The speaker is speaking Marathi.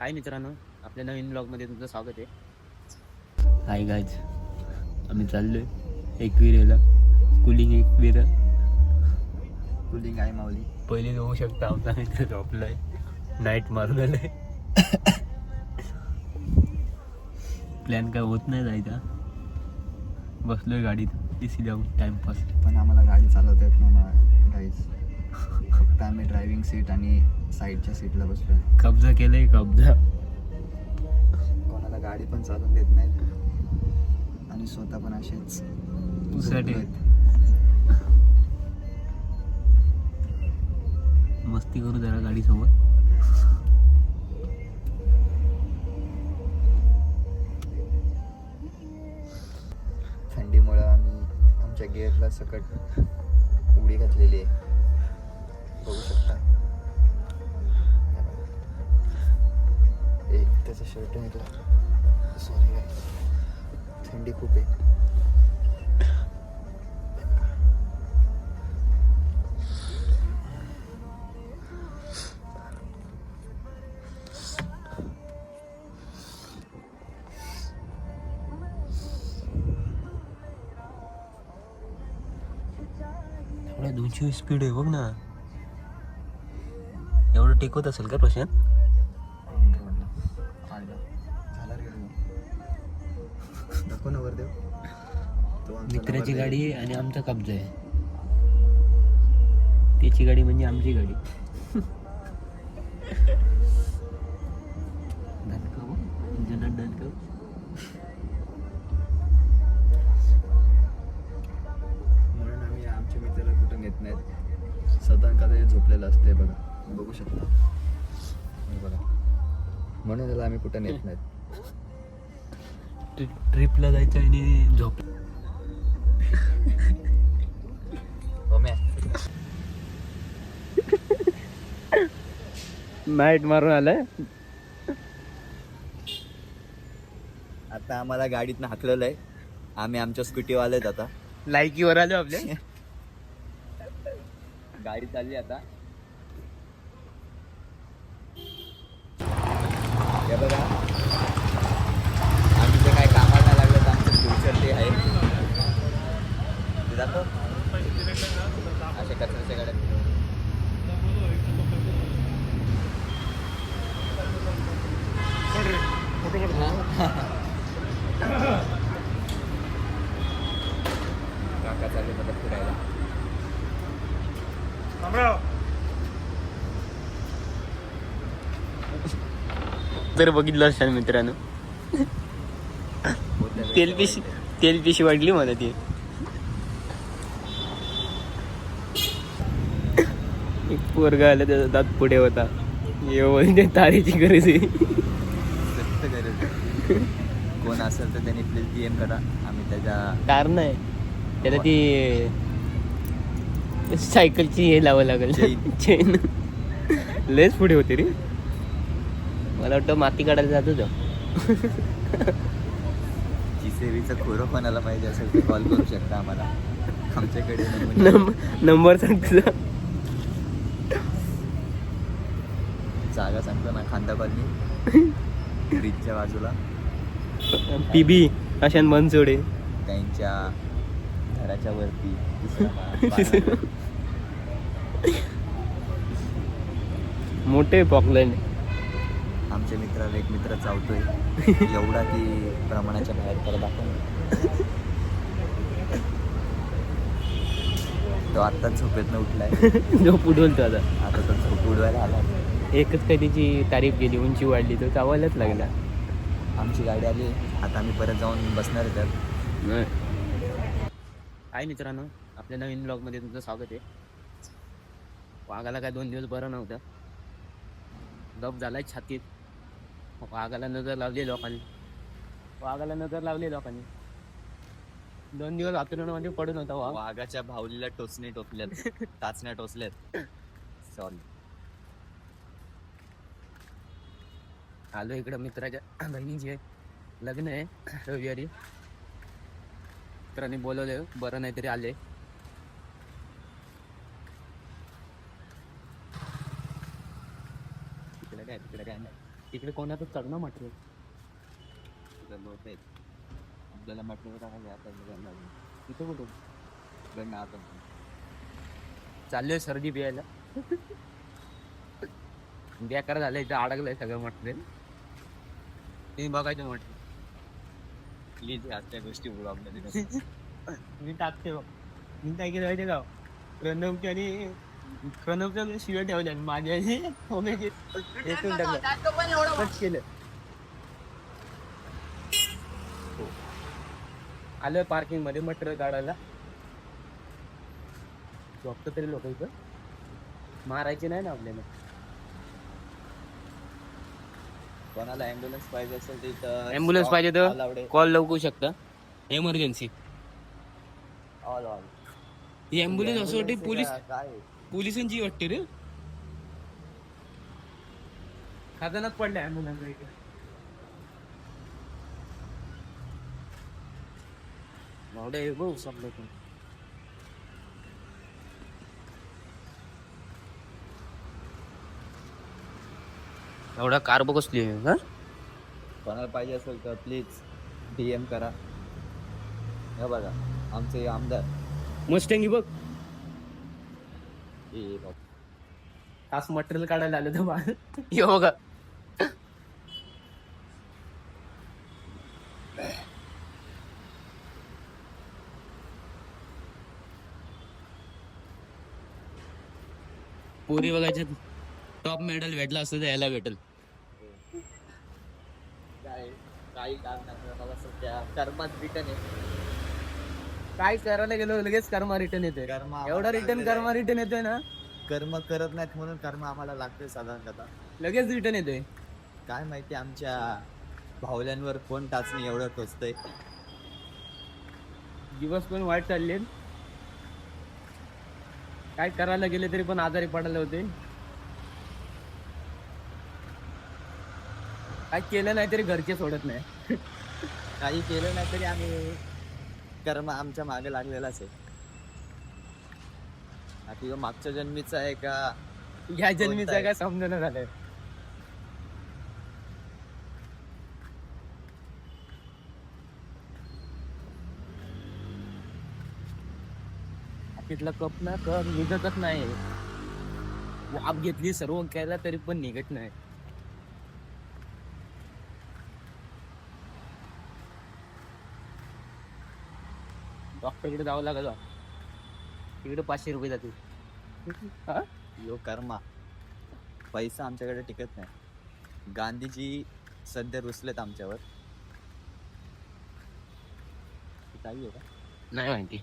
हाय मित्रांनो आपल्या नवीन ब्लॉगमध्ये तुमचं स्वागत आहे. हाय गाज आम्ही चाललोय एकविरेला. कुलिंग एकविरा. कुलिंग आहे माऊली. पहिले जाऊ शकता आमचा मित्र झोपलाय. नाईट मारून आलाय प्लॅन काय होत नाही जायचा. बसलोय गाडीत एसी लावून टाइमपास पण आम्हाला गाडी चालवता येत नाही ना गाईज फक्त आम्ही ड्रायव्हिंग सीट आणि साईडच्या सीटला बसलोय. कब्जा केलाय कब्जा. कोणाला गाडी पण चालवून देत नाहीत. आणि स्वतः पण असेच. मस्ती करू जरा गाडीसोबत. थंडीमुळं आम्ही आमच्या गिअरला सकट उडी घातलेली आहे. बघू शकता. त्याचा शर्ट निघला सॉरी थंडी खूप आहे. दोनशे स्पीड आहे बघ ना. एवढं टेकवत असेल का प्रशांत? दाखव ना वरदेव तो आमचा मित्राची. गाडी आहे आणि आमचा कब्जा आहे. त्याची गाडी म्हणजे आमची गाडी. दणका बघ, इंजिनात दणका. म्हणून आम्ही आमच्या मित्राला कुठं नेत नाहीत. स्वतः कधी झोपलेलं असते बघा. बघू शकता. हे बघा. म्हणून त्याला आम्ही कुठं नेत नाहीत. ट्रिपला जायचं आणि झोप. नाईट मारून आलाय? आता आम्हाला गाडीतनं हाकलेलं आहे आम्ही आमच्या स्कूटीवाले आहेत आता. लायकीवर आलो आपल्या गाडी चालली आता. हे बघा आम्ही जे काय कामाला नाही लागलं तर आमचं फ्युचर ते आहे ते दाखव अशा कचऱ्याच्या गाड्या काका चालले मला फिरायला तर बघितलं असाल मित्रांनो. तेल पिशी तेल पिशी वाटली मला ती. एक पोरगा आला त्याचा दात पुढे होता. एवढी ते तारीची गरज आहे. सक्त गरज आहे. कोण असेल तर त्यांनी प्लीज एम करा. आम्ही त्याच्या कारण आहे त्याला ती सायकलची हे लावावं लागेल. चेन. लयच पुढे होते रे. मला वाटतं माती काढायला जातो तो. जीसेबीचं खोरं कोणाला पाहिजे असेल तर कॉल करू शकता आम्हाला. आमच्याकडे नंबर नंबर सांग तुझा जागा सांगतो ना खांदा कॉलनी ब्रिजच्या बाजूला. पी बी अशान बनसोडे त्यांच्या घराच्या वरती. दुसरा. मोठे पॉकलाईन आमच्या मित्राला एक मित्र चावतोय. एवढा की प्रमाणाच्या बाहेर त्याला दाखव तो आत्ताच झोपेतनं उठलाय. जो पुढोलतो आता. आता तो झोप उडवायला आला. एकच काही त्याची तारीफ गेली उंची वाढली तर चावायलाच लागला. आमची गाडी आली. आता आम्ही परत जाऊन बसणार आहे त्यात हाय मित्रांनो आपल्या नवीन ब्लॉगमध्ये तुमचं स्वागत आहे. वाघाला काय दोन दिवस बरं नव्हतं. दब झालाय छातीत. वाघाला नजर लावली लोकांनी. वाघाला नजर लावली लोकांनी. दोन दिवस आतुरणामध्ये पडून होता वाघ. वाघाच्या भावलीला टोचणे टोचल्यात टाचण्या टोचल्यात. सॉरी आलो इकडं मित्राच्या बहिणीचे लग्न आहे रविवारी. मित्रांनी बोलवले बरं नाही तरी आले. तिकडे काय तिकडे काय नाही. तिकडे कोणाचं चढणं म्हटलं? आपल्याला म्हटलं तिथं कुठं? गणना आता चाललोय सर्दी प्यायला. बेकार झालंय इथं अडकलंय सगळं म्हटलं. तुम्ही बघायचं म्हटलं. प्लीज आजच्या गोष्टी ब्लॉगमध्ये मी टाकते बघ. मी काय केलं माहिती का? प्रणवची आणि प्रणवच्या शिव्या ठेवल्या माझ्या आणि ओमेची एकूण टाकलं कट केलं. आलं पार्किंगमध्ये मटेरियल काढायला. झोपतं तरी लोक इथं. मारायचे नाही ना आपल्याला. कोणाला ॲम्ब्युलन्स पाहिजे असेल तर इथं Ambulance पाहिजे तर? कॉल लावू शकता एमर्जन्सी All, all. ही ॲम्ब्युलन्स असं वाटते पोलीस? पोलिसांची वाटते रे खजानात पडल्या ॲम्ब्युलन्स इथे मावडे हे बघ एवढा कार बघसली हा? कोणाला पाहिजे असेल तर प्लीज डी एम करा. हे बघा आमचे हे आमदार. मस्टँगी बघ. हे बघ. तास मटेरियल काढायला आलं तर बा. हे बघा. पोरी बघायच्या टॉप मेडल भेटला असतं तर यायला भेटल. काय काही काम नाही मला सध्या? कर्मात रिटर्न आहे. काय करायला गेलो लगेच कर्मा रिटर्न येतोय. कर्म एवढा रिटर्न कर्मा रिटर्न येतोय ना? कर्म करत नाहीत म्हणून कर्म आम्हाला लागतोय साधारणतः लगेच रिटर्न येतोय. काय माहिती आमच्या भावल्यांवर कोण टाचणी एवढं टोचतंय? दिवस पण वाईट चालले काय करायला गेले तरी पण आजारी पडायला होते. काय केलं नाही तरी घरचे सोडत नाही. काही केलं नाही तरी आम्ही कर्म आमच्या मागे लागलेलाच आहे. आता ह्यो मागच्या जन्मीचा आहे का? या जन्मीचं? काय समजणं झालंय. तिथला कप ना कप निघतच नाही. वाप घेतली सर्व केला तरी पण निघत नाही. डॉक्टरकडे जावं लागलं. तिकडे पाचशे रुपये जातील. हा? यो कर्मा. पैसा आमच्याकडे टिकत नाही. गांधीजी सध्या रुसलेत आमच्यावर. आहे का? नाही माहिती.